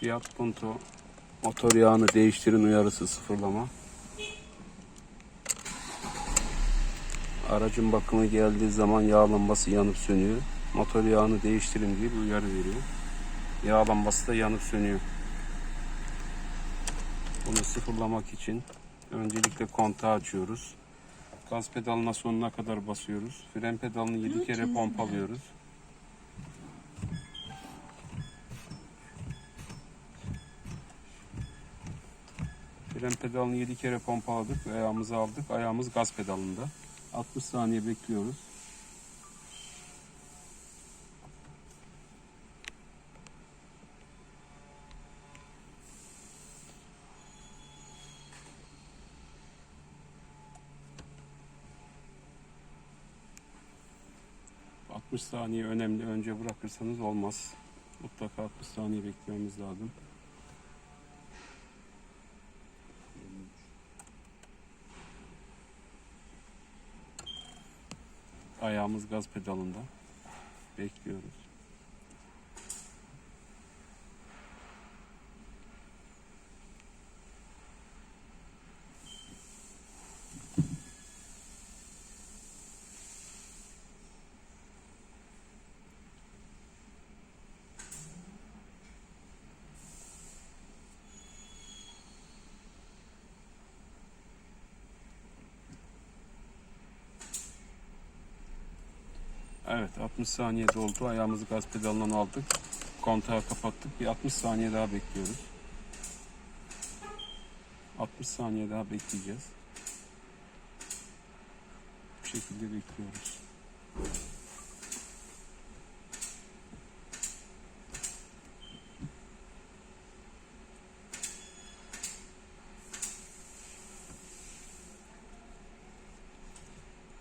Fiat Punto motor yağını değiştirin uyarısı sıfırlama. Aracın bakımı geldiği zaman yağ lambası yanıp sönüyor. Motor yağını değiştirin diye bir uyarı veriyor. Yağ lambası da yanıp sönüyor. Bunu sıfırlamak için öncelikle kontağı açıyoruz. Gaz pedalına sonuna kadar basıyoruz. Fren pedalını 7 kere pompalıyoruz. Fren pedalını 7 kere pompaladık ayağımızı aldık. Ayağımız gaz pedalında. 60 saniye bekliyoruz. ...60 saniye önemli. Önce bırakırsanız olmaz. Mutlaka 60 saniye beklememiz lazım. Ayağımız gaz pedalında. Bekliyoruz. Evet 60 saniye doldu. Ayağımızı gaz pedalından aldık. Kontağı kapattık. Bir 60 saniye daha bekliyoruz. 60 saniye daha bekleyeceğiz. Bu şekilde bekliyoruz.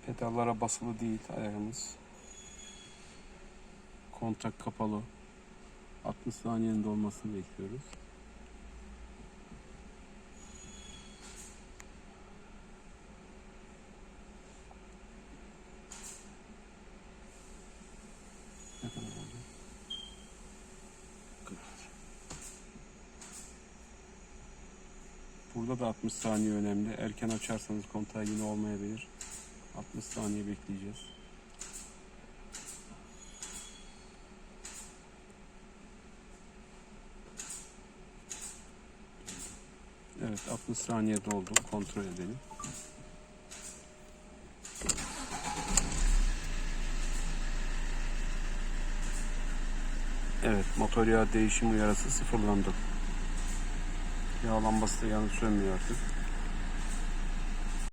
Pedallara basılı değil ayağımız. Kontak kapalı. 60 saniyenin dolmasını bekliyoruz. Ne kadar oldu? 40. Burada da 60 saniye önemli. Erken açarsanız kontağı yine olmayabilir. 60 saniye bekleyeceğiz. Evet 60 saniye doldu. Kontrol edelim. Evet motor yağı değişim uyarısı sıfırlandı. Yağ lambası da yanıp sönmüyor artık.